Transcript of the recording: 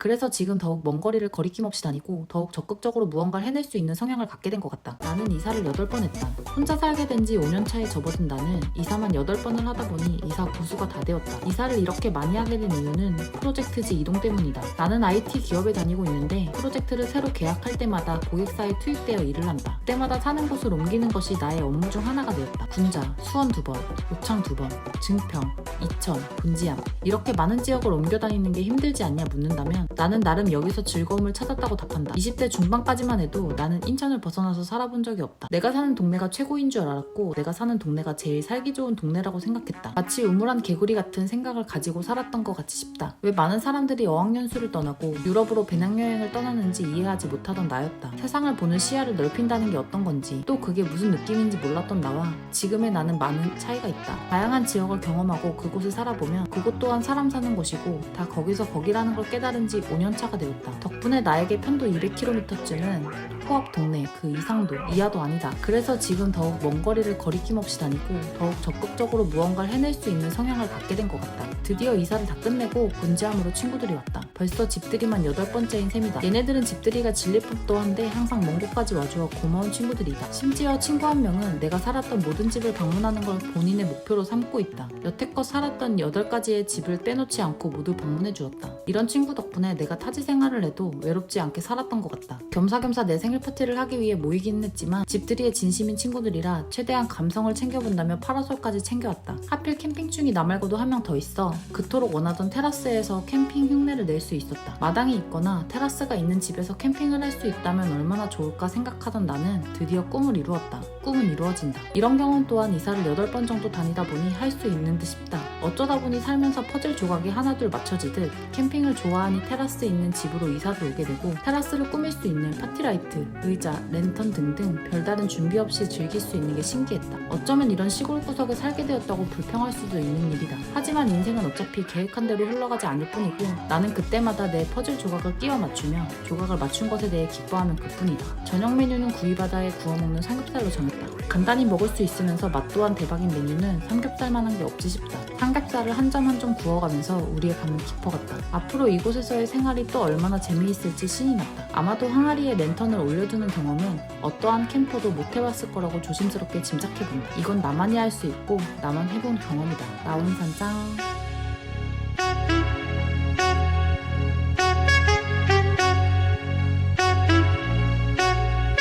그래서 지금 더욱 먼 거리를 거리낌 없이 다니고 더욱 적극적으로 무언가를 해낼 수 있는 성향을 갖게 된 것 같다. 나는 이사를 8번 했다. 혼자 살게 된 지 5년 차에 접어든 나는 이사만 8번을 하다 보니 이사 고수가 다 되었다. 이사를 이렇게 많이 하게 된 이유는 프로젝트지 이동 때문이다. 나는 IT 기업에 다니고 있는데 프로젝트를 새로 계약할 때마다 고객사에 투입되어 일을 한다. 그때마다 사는 곳을 옮기는 것이 나의 업무 중 하나가 되었다. 군자, 수원 두 번, 요창 두 번, 증평, 이천, 분지암 이렇게 많은 지역을 옮겨 다니는 게 힘들지 않냐 묻는다면 나는 나름 여기서 즐거움을 찾았다고 답한다. 20대 중반까지만 해도 나는 인천을 벗어나서 살아본 적이 없다. 내가 사는 동네가 최고인 줄 알았고 내가 사는 동네가 제일 살기 좋은 동네라고 생각했다. 마치 우물한 개구리 같은 생각을 가지고 살았던 것 같이 싶다. 왜 많은 사람들이 어학연수를 떠나고 유럽으로 배낭여행을 떠나는지 이해하지 못하던 나였다. 세상을 보는 시야를 넓힌다는 게 어떤 건지 또 그게 무슨 느낌인지 몰랐던 나와 지금의 나는 많은 차이가 있다. 다양한 지역을 경험하고 그곳을 살아보면 그곳 또한 사람 사는 곳이고 다 거기서 거기라는 걸 깨달은 지 5년 차가 되었다. 덕분에 나에게 편도 200km쯤은 코앞 동네 그 이상도 이하도 아니다. 그래서 지금 더욱 먼 거리를 거리낌 없이 다니고 더욱 적극적으로 무언가를 해낼 수 있는 성향을 갖게 된 것 같다. 드디어 이사를 다 끝내고 군지함으로 친구들이 왔다. 벌써 집들이만 여덟 번째인 셈이다. 얘네들은 집들이가 질릴 법도 한데 항상 먼 곳까지 와주어 고마운 친구들이다. 심지어 친구 한 명은 내가 살았던 모든 집을 방문하는 걸 본인의 목표로 삼고 있다. 여태껏 살았던 여덟 가지의 집을 빼놓지 않고 모두 방문해 주었다. 이런 친구 덕분에 내가 타지 생활을 해도 외롭지 않게 살았던 것 같다. 겸사겸사 내 생일 파티를 하기 위해 모이기는 했지만 집들이에 진심인 친구들이라 최대한 감성을 챙겨본다며 파라솔까지 챙겨왔다. 하필 캠핑충이 나 말고도 한 명 더 있어. 그토록 원하던 테라스에서 캠핑 흉내를 낼 수 있었다. 마당이 있거나 테라스가 있는 집에서 캠핑을 할 수 있다면 얼마나 좋을까 생각하던 나는 드디어 꿈을 이루었다. 꿈은 이루어진다. 이런 경험 또한 이사를 8번 정도 다니다 보니 할 수 있는 듯 싶다. 어쩌다 보니 살면서 퍼즐 조각이 하나둘 맞춰지듯 캠핑을 좋아하니 테라스 있는 집으로 이사를 오게 되고 테라스를 꾸밀 수 있는 파티라이트, 의자, 랜턴 등등 별다른 준비 없이 즐길 수 있는 게 신기했다. 어쩌면 이런 시골 구석에 살게 되었다고 불평할 수도 있는 일이다. 하지만 인생은 어차피 계획한 대로 흘러가지 않을 뿐이고 나는 그때마다 내 퍼즐 조각을 끼워 맞추며 조각을 맞춘 것에 대해 기뻐하는 그뿐이다. 저녁 메뉴는 구이바다에 구워 먹는 삼겹살로 정했다. 간단히 먹을 수 있으면서 맛 또한 대박인 메뉴는 삼겹살만한 게 없지 싶다. 삼겹살을 한 점 한 점 구워가면서 우리의 감은 깊어갔다. 앞으로 이곳에서의 생활이 또 얼마나 재미있을지 신이 났다. 아마도 항아리에 랜턴을 올려두는 경험은 어떠한 캠퍼도 못 해봤을 거라고 조심스럽게 짐작해본다. 이건 나만이 할 수 있고 나만 해본 경험이다. 나온 산장.